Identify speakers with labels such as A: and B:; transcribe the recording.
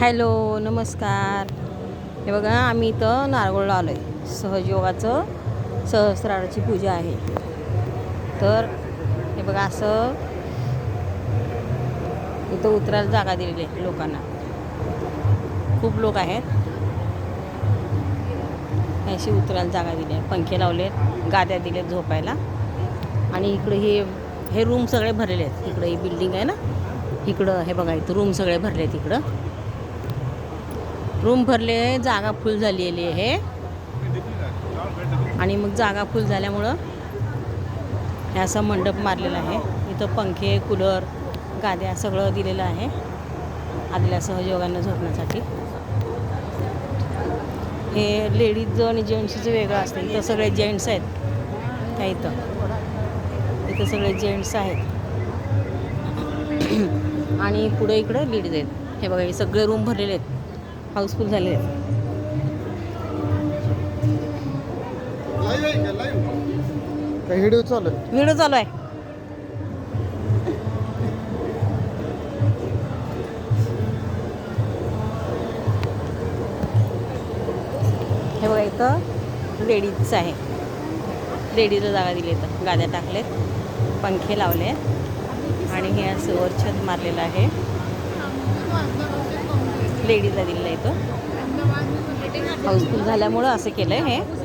A: Hello नमस्कार. हे बघा आम्ही इथं नारगोळला आलो आहे सहजयोगाचं सहस्राराची पूजा आहे. तर हे बघा असं इथं उतरायला जागा दिलेली आहे लोकांना. खूप लोक आहेत. अशी उतरायला जागा दिली आहे. पंखे लावले गाद्या दिलेत झोपायला. आणि इकडे हे हे रूम सगळे भरलेले आहेत. इकडं ही बिल्डिंग आहे ना? इकडं हे बघा इथं रूम सगळे भरले आहेत इकडं. रूम भरले जागा फुल झालेली आहे. आणि मग जागा फुल झाल्यामुळं हे असं मंडप मारलेला आहे. इथं पंखे कूलर गाद्या सगळं दिलेलं आहे. आलेल्या सहयोगांना झोपण्यासाठी. हे लेडीजचं आणि जेंट्सचं वेगळं असतं. इथं सगळे जेंट्स आहेत. त्या इथं. इथं सगळे जेंट्स आहेत. आणि पुढे इकडं लेडीज आहेत. हे बघा हे सगळे रूम भरलेले आहेत. हाऊसफुल
B: काय व्हिडिओ चालू आहे?
A: व्हिडिओ चालू आहे. हे बघा इथं लेडीजचं आहे. लेडीजला जागा दिली इथं. गाद्या टाकलेत. पंखे लावले. आणि हे असं वर छत मारलेलं आहे. लेडीजला दिलेलं आहे इथं. हाऊसफुल झाल्यामुळं असं केलं आहे हे.